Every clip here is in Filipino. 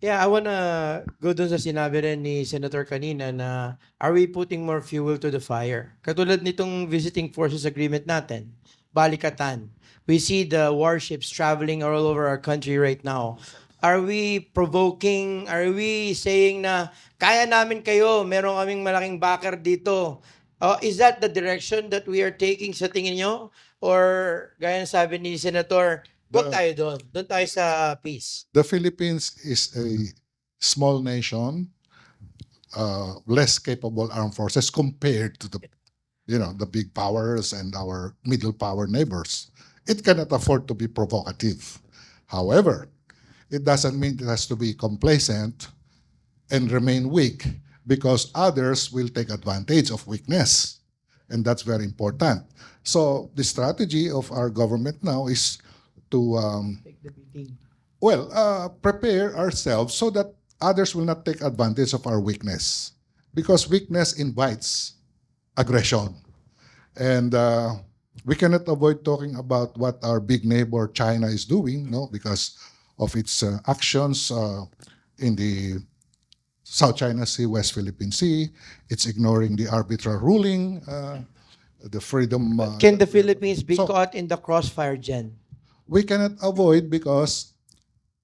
Yeah, I wanna go dun sa sinabi rin ni Senator kanina na are we putting more fuel to the fire? Katulad nitong visiting forces agreement natin, Balikatan. We see the warships traveling all over our country right now. Are we provoking, are we saying na kaya namin kayo, meron kaming malaking backer dito? Uh, is that the direction that we are taking sa tingin nyo? Or gaya ng sabi ni Senator, The- tayo doon. Doon tayo sa peace. The Philippines is a small nation, uh, less capable armed forces compared to the, you know, the big powers and our middle power neighbors. It cannot afford to be provocative. However, it doesn't mean it has to be complacent and remain weak because others will take advantage of weakness. And that's very important. So the strategy of our government now is to um, Take the beating. well, uh, prepare ourselves so that others will not take advantage of our weakness. Because weakness invites aggression. And uh, we cannot avoid talking about what our big neighbor China is doing, no, because of its uh, actions uh, in the South China Sea, West Philippine Sea. It's ignoring the arbitral ruling, uh, the freedom. Uh, Can the Philippines be So- caught in the crossfire, Jen? We cannot avoid because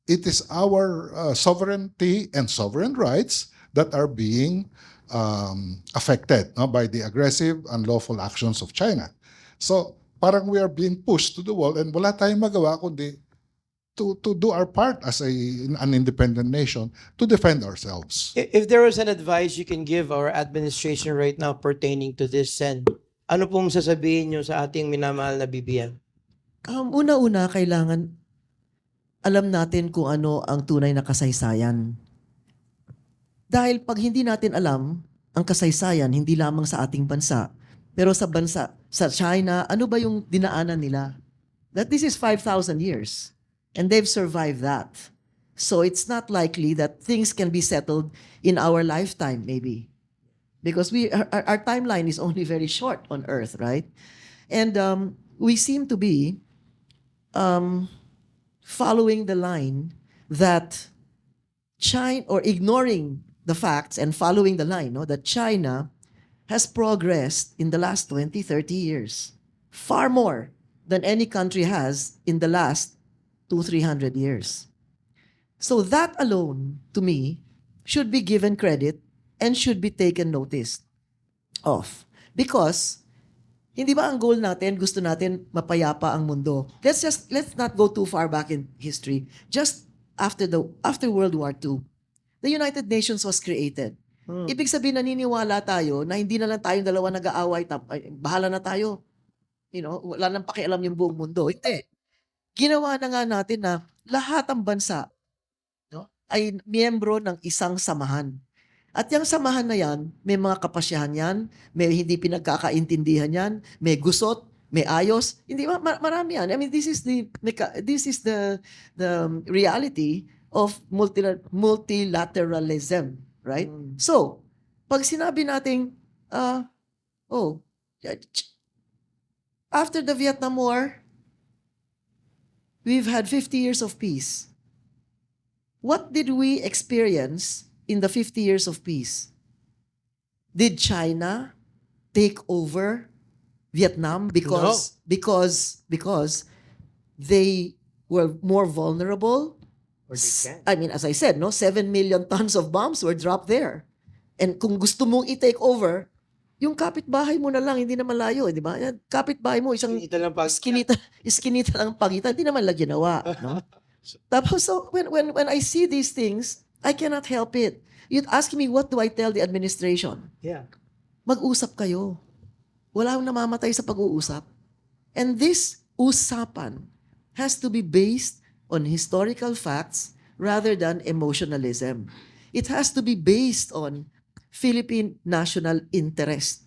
it is our uh, sovereignty and sovereign rights that are being um, affected no, by the aggressive, unlawful actions of China. So, parang we are being pushed to the wall and wala tayong magawa kundi to, to do our part as a, an independent nation to defend ourselves. If there was an advice you can give our administration right now pertaining to this, Sen, ano pong sasabihin nyo sa ating minamahal na BBM? Um, una-una, kailangan alam natin kung ano ang tunay na kasaysayan. Dahil pag hindi natin alam ang kasaysayan, hindi lamang sa ating bansa, pero sa bansa, sa China, ano ba yung dinaanan nila? That this is 5,000 years. And they've survived that. So it's not likely that things can be settled in our lifetime, maybe. Because we our, our- timeline is only very short on Earth, right? And um, we seem to be um, following the line that China or ignoring the facts and following the line no, that China has progressed in the last 20, 30 years far more than any country has in the last two, 300 years. So that alone, to me, should be given credit and should be taken notice of. Because hindi ba ang goal natin, gusto natin mapayapa ang mundo? Let's just let's not go too far back in history. Just after the after World War II, the United Nations was created. Hmm. Ibig sabihin naniniwala tayo na hindi na lang tayong dalawa nag-aaway, tap, ay, bahala na tayo. You know, wala nang pakialam yung buong mundo. Hindi. Ginawa na nga natin na lahat ng bansa no, ay miyembro ng isang samahan. At yung samahan na yan, may mga kapasyahan yan, may hindi pinagkakaintindihan yan, may gusot, may ayos. Hindi ma- ma- marami yan. I mean, this is the this is the the reality of multi- multilateralism, right? Mm. So, pag sinabi nating ah oh, after the Vietnam War, we've had 50 years of peace. What did we experience in the 50 years of peace? Did China take over Vietnam because because because they were more vulnerable? Or they S- can? I mean, as I said, no, 7 million tons of bombs were dropped there. And kung gusto mong i-take over, yung kapitbahay mo na lang, hindi naman layo, eh, di ba? Kapitbahay mo, isang Ito lang pag... iskinita, iskinita lang ang pagitan, hindi naman lang ginawa. No? Tapos, so, when, when, when I see these things, I cannot help it. You'd ask me, what do I tell the administration? Yeah. Mag-usap kayo. Wala akong namamatay sa pag-uusap. And this usapan has to be based on historical facts rather than emotionalism. It has to be based on Philippine national interest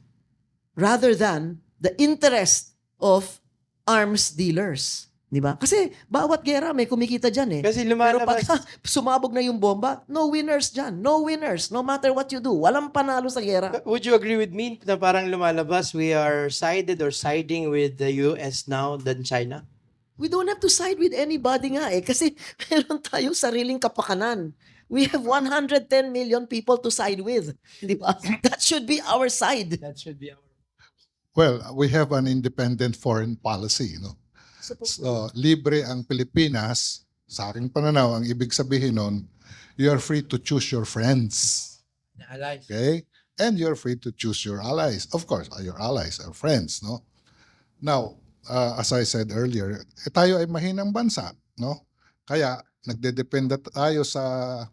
rather than the interest of arms dealers. Di ba? Kasi bawat gera may kumikita dyan eh. Kasi Pero pag lumalabas... sumabog na yung bomba, no winners dyan. No winners. No matter what you do. Walang panalo sa gera. Would you agree with me na parang lumalabas we are sided or siding with the US now than China? We don't have to side with anybody nga eh. Kasi meron tayong sariling kapakanan. We have 110 million people to side with. Di ba? That should be our side. That should be our Well, we have an independent foreign policy, no? So, libre ang Pilipinas, sa aking pananaw, ang ibig sabihin nun, you are free to choose your friends. allies. Okay? And you're free to choose your allies. Of course, your allies are friends, no? Now, uh, as I said earlier, eh, tayo ay mahinang bansa, no? Kaya nagdedependa tayo sa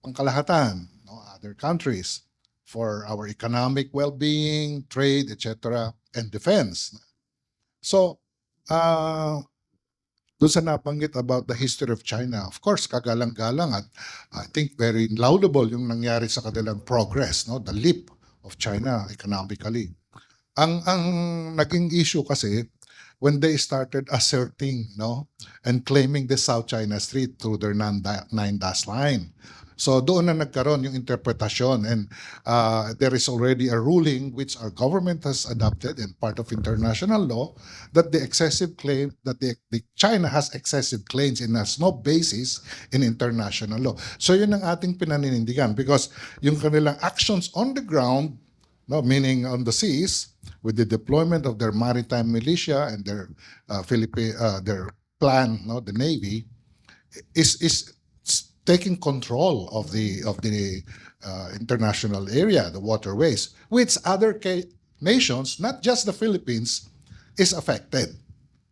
pangkalahatan, no? other countries for our economic well-being, trade, etc., and defense. So, uh, doon sa nabanggit about the history of China, of course, kagalang-galang at I think very laudable yung nangyari sa kanilang progress, no? The leap of China economically. Ang ang naging issue kasi when they started asserting, no, and claiming the South China Street through their nine nine dash line. So doon na nagkaroon yung interpretasyon and uh, there is already a ruling which our government has adopted and part of international law that the excessive claim that the, the China has excessive claims and has no basis in international law. So yun ang ating pinaninindigan because yung kanilang actions on the ground, no, meaning on the seas, with the deployment of their maritime militia and their uh, Philippine, uh, their plan, no, the navy, is is taking control of the of the uh, international area, the waterways, which other nations, not just the Philippines, is affected.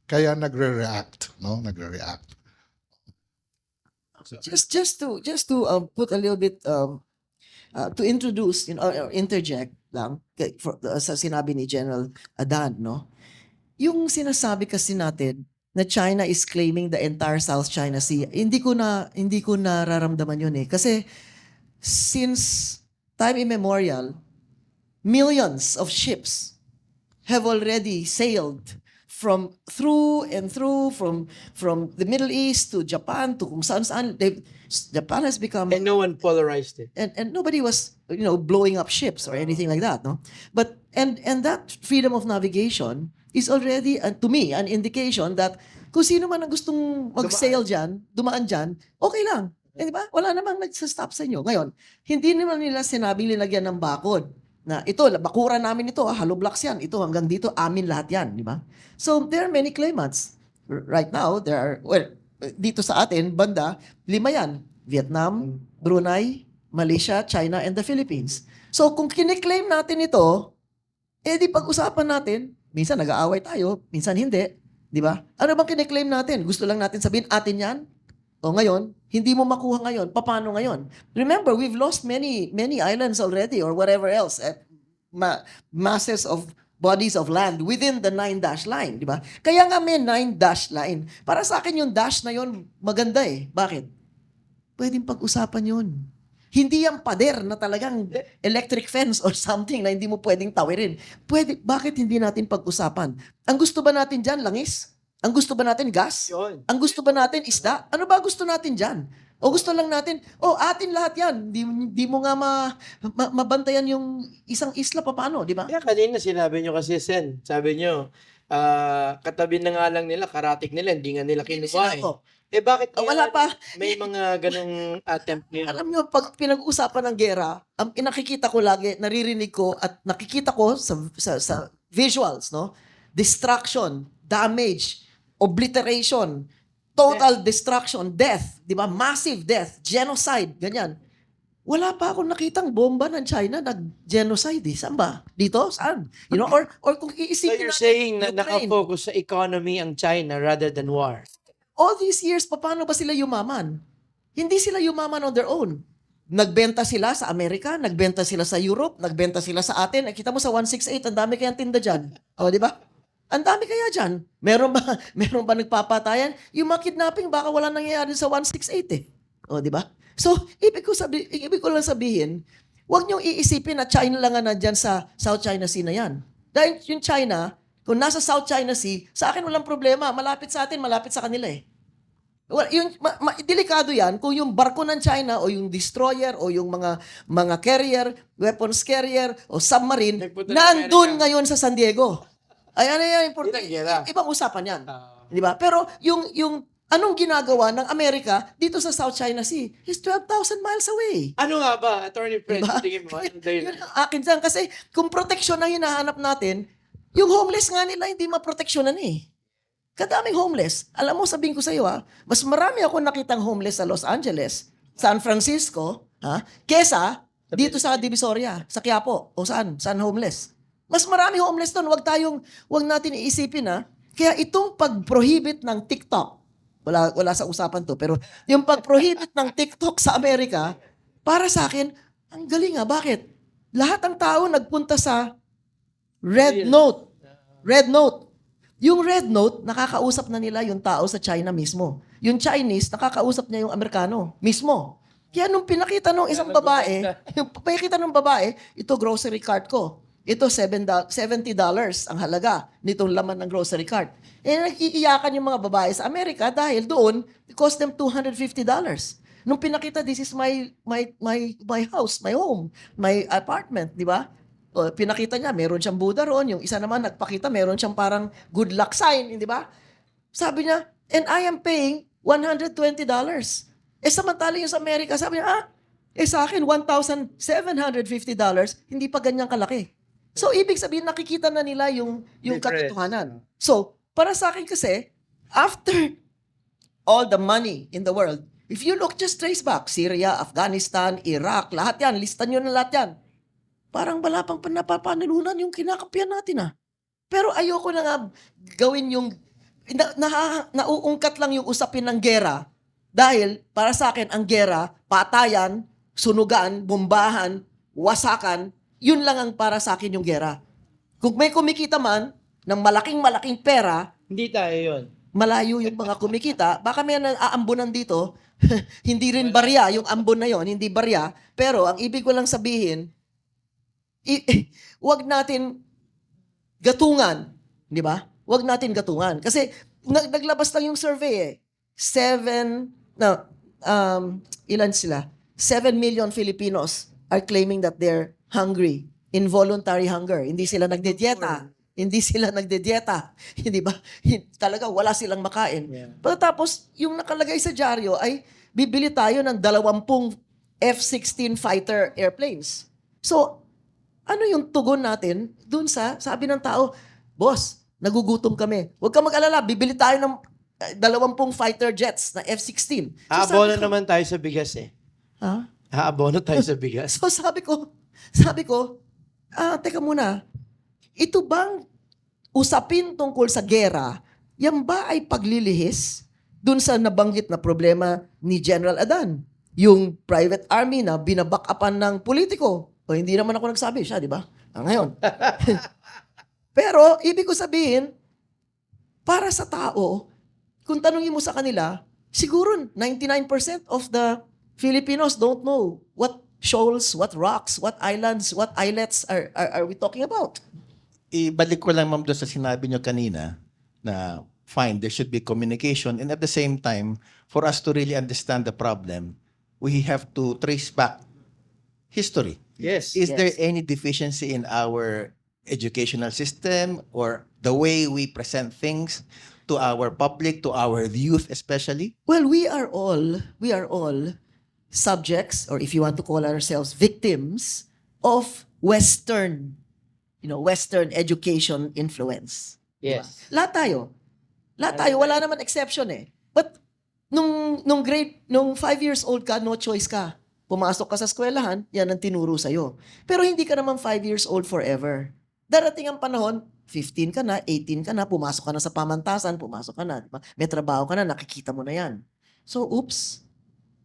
Kaya nagre-react, no? Nagre-react. Just just to just to um, put a little bit um, uh, to introduce you know or interject lang for, uh, sa sinabi ni General Adan no yung sinasabi kasi natin na China is claiming the entire South China Sea. Hindi ko na hindi ko nararamdaman yun eh. Kasi since time immemorial millions of ships have already sailed from through and through from from the Middle East to Japan to kung saan saan. They Japan has become And no one polarized it. and and nobody was you know blowing up ships or anything like that no? But and and that freedom of navigation is already uh, to me an indication that kung sino man ang gustong mag-sail diyan dumaan diyan okay lang. Eh, di ba? Wala namang nagsa-stop sa inyo. Ngayon hindi naman nila sinabing linagyan ng bakod na ito bakura namin ito ah, hollow blocks yan. Ito hanggang dito amin lahat yan di ba? So there are many claimants. R- right now there are well dito sa atin banda lima yan. Vietnam Brunei Malaysia, China, and the Philippines. So kung kiniklaim natin ito, eh di pag-usapan natin, minsan nag-aaway tayo, minsan hindi. Di ba? Ano bang kiniklaim natin? Gusto lang natin sabihin, atin yan? O ngayon, hindi mo makuha ngayon. Paano ngayon? Remember, we've lost many many islands already or whatever else. Eh, ma- masses of bodies of land within the nine dash line, di ba? Kaya nga may nine dash line. Para sa akin yung dash na yon maganda eh. Bakit? Pwedeng pag-usapan yun. Hindi yung pader na talagang electric fence or something na hindi mo pwedeng tawirin. Pwede, bakit hindi natin pag-usapan? Ang gusto ba natin dyan, langis? Ang gusto ba natin, gas? Yun. Ang gusto ba natin, isda? Ano ba gusto natin dyan? O gusto lang natin, oh, atin lahat yan. Di, di mo nga ma, ma- mabantayan yung isang isla pa paano, di ba? Kaya kanina sinabi nyo kasi, Sen, sabi nyo, ah, katabi na nga lang nila, karatik nila, hindi nga nila kinuha eh. Eh bakit oh, kaya wala pa. may mga ganong attempt ngayon? Alam nyo, pag pinag-uusapan ng gera, ang nakikita ko lagi, naririnig ko, at nakikita ko sa, sa, sa visuals, no? Destruction, damage, obliteration, total destruction, death, di ba? Massive death, genocide, ganyan. Wala pa akong nakitang bomba ng China nag-genocide. Eh. Saan ba? Dito? Saan? You know, or, or kung So iisipin you're natin, saying na Ukraine. nakafocus sa economy ang China rather than war? all these years, paano ba sila yumaman? Hindi sila yumaman on their own. Nagbenta sila sa Amerika, nagbenta sila sa Europe, nagbenta sila sa atin. Nakita mo sa 168, ang dami kayang tinda dyan. O, di ba? Ang dami kaya dyan. Meron ba, meron ba nagpapatayan? Yung mga kidnapping, baka wala nangyayari sa 168 eh. O, di ba? So, ibig ko, sabi, ibig ko lang sabihin, huwag niyong iisipin na China lang nga nandyan sa South China Sea na yan. Dahil yung China, kung nasa South China Sea, sa akin walang problema. Malapit sa atin, malapit sa kanila eh. Well, yung ma, ma- delikado 'yan kung yung barko ng China o yung destroyer o yung mga mga carrier, weapons carrier o submarine Nagpunta nandun Amerika. ngayon sa San Diego. Ay yan, import- Yun ang gera. ibang usapan 'yan. Ah. Di ba? Pero yung yung Anong ginagawa ng Amerika dito sa South China Sea? It's 12,000 miles away. Ano nga ba, Attorney Fred, Diba? tingin mo? Yun ang akin dyan. Kasi kung protection ang hinahanap natin, yung homeless nga nila hindi maproteksyonan eh. Kadaming homeless. Alam mo, sabihin ko sa iyo ha, mas marami ako nakitang homeless sa Los Angeles, San Francisco, ha, kesa dito sa Divisoria, sa Quiapo, o saan, saan homeless. Mas marami homeless doon. Huwag tayong, huwag natin iisipin ha. Kaya itong pag-prohibit ng TikTok, wala, wala sa usapan to, pero yung pag-prohibit ng TikTok sa Amerika, para sa akin, ang galing nga. Bakit? Lahat ng tao nagpunta sa Red. Note. Red Note. Yung Red Note, nakakausap na nila yung tao sa China mismo. Yung Chinese, nakakausap niya yung Amerikano mismo. Kaya nung pinakita nung isang babae, yung pinakita ng babae, ito grocery cart ko. Ito seven do- $70 ang halaga nitong laman ng grocery cart. Eh, nag-iiyakan yung mga babae sa Amerika dahil doon, it cost them $250. Nung pinakita, this is my, my, my, my house, my home, my apartment, di ba? O, pinakita niya, meron siyang Buddha roon. Yung isa naman, nagpakita, meron siyang parang good luck sign, di ba? Sabi niya, and I am paying $120. Eh, samantala yung sa Amerika, sabi niya, ah, eh sa akin, $1,750, hindi pa ganyang kalaki. So, ibig sabihin, nakikita na nila yung, yung Difference. katotohanan. So, para sa akin kasi, after all the money in the world, if you look just trace back, Syria, Afghanistan, Iraq, lahat yan, listan nyo na lahat yan. Parang wala pang napapanalunan yung kinakapian natin ah. Pero ayoko na nga gawin yung, na, na, nauungkat lang yung usapin ng gera dahil para sa akin ang gera, patayan, sunugan, bombahan, wasakan, yun lang ang para sa akin yung gera. Kung may kumikita man ng malaking-malaking pera, Hindi tayo yun. malayo yung mga kumikita, baka may naaambunan dito, hindi rin barya, yung ambon na yon, hindi barya, pero ang ibig ko lang sabihin, i- wag natin gatungan, di ba? Wag natin gatungan. Kasi nag- naglabas lang yung survey eh. Seven, no, um, ilan sila? Seven million Filipinos are claiming that they're hungry, involuntary hunger. Hindi sila nagdidieta. Hindi sila nagdidieta. Hindi ba? Talaga wala silang makain. Yeah. Pagkatapos, yung nakalagay sa dyaryo ay bibili tayo ng dalawampung F-16 fighter airplanes. So, ano yung tugon natin dun sa sabi ng tao, Boss, nagugutom kami. Huwag ka mag-alala, bibili tayo ng eh, dalawampung fighter jets na F-16. So, Aabono sabi ko, naman tayo sa bigas eh. Ha? Aabono tayo sa bigas. So sabi ko, sabi ko, ah, teka muna, ito bang usapin tungkol sa gera, yan ba ay paglilihis dun sa nabanggit na problema ni General Adan? Yung private army na binabackupan ng politiko. O hindi naman ako nagsabi siya, di ba? Ah, ngayon. Pero, ibig ko sabihin, para sa tao, kung tanungin mo sa kanila, siguro 99% of the Filipinos don't know what shoals, what rocks, what islands, what islets are, are, are we talking about? ibalik ko lang ma'am doon sa sinabi nyo kanina na fine, there should be communication and at the same time, for us to really understand the problem, we have to trace back history. Yes. Is there Yes. any deficiency in our educational system or the way we present things to our public, to our youth especially? Well, we are all, we are all subjects, or if you want to call ourselves victims, of Western, you know, Western education influence. Yes. Lahat tayo. Lahat tayo. Wala naman exception eh. But nung, nung grade, nung five years old ka, no choice ka. Pumasok ka sa eskwelahan, yan ang tinuro sa'yo. Pero hindi ka naman five years old forever. Darating ang panahon, 15 ka na, 18 ka na, pumasok ka na sa pamantasan, pumasok ka na, di ba? may trabaho ka na, nakikita mo na yan. So, oops,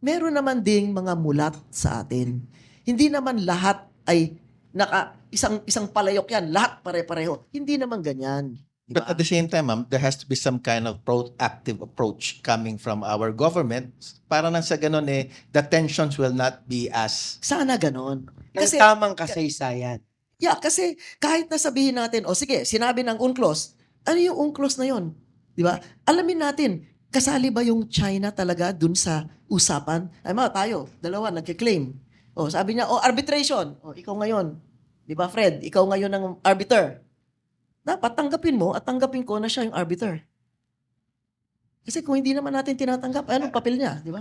meron naman ding mga mulat sa atin. Hindi naman lahat ay naka, isang, isang palayok yan, lahat pare-pareho. Hindi naman ganyan. Di But at the same time, ma'am, there has to be some kind of proactive approach coming from our government para nang sa ganun eh, the tensions will not be as Sana ganon. Kasi, Kasi, tamang kasaysayan. yeah, kasi kahit na sabihin natin, o sige, sinabi ng UNCLOS, ano yung UNCLOS na yon? Di ba? Alamin natin, kasali ba yung China talaga dun sa usapan? Ay mga tayo, dalawa, nagkiklaim. O sabi niya, o arbitration. O ikaw ngayon, di ba Fred, ikaw ngayon ang arbiter. Dapat tanggapin mo at tanggapin ko na siya yung arbiter. Kasi kung hindi naman natin tinatanggap, anong papel niya, di ba?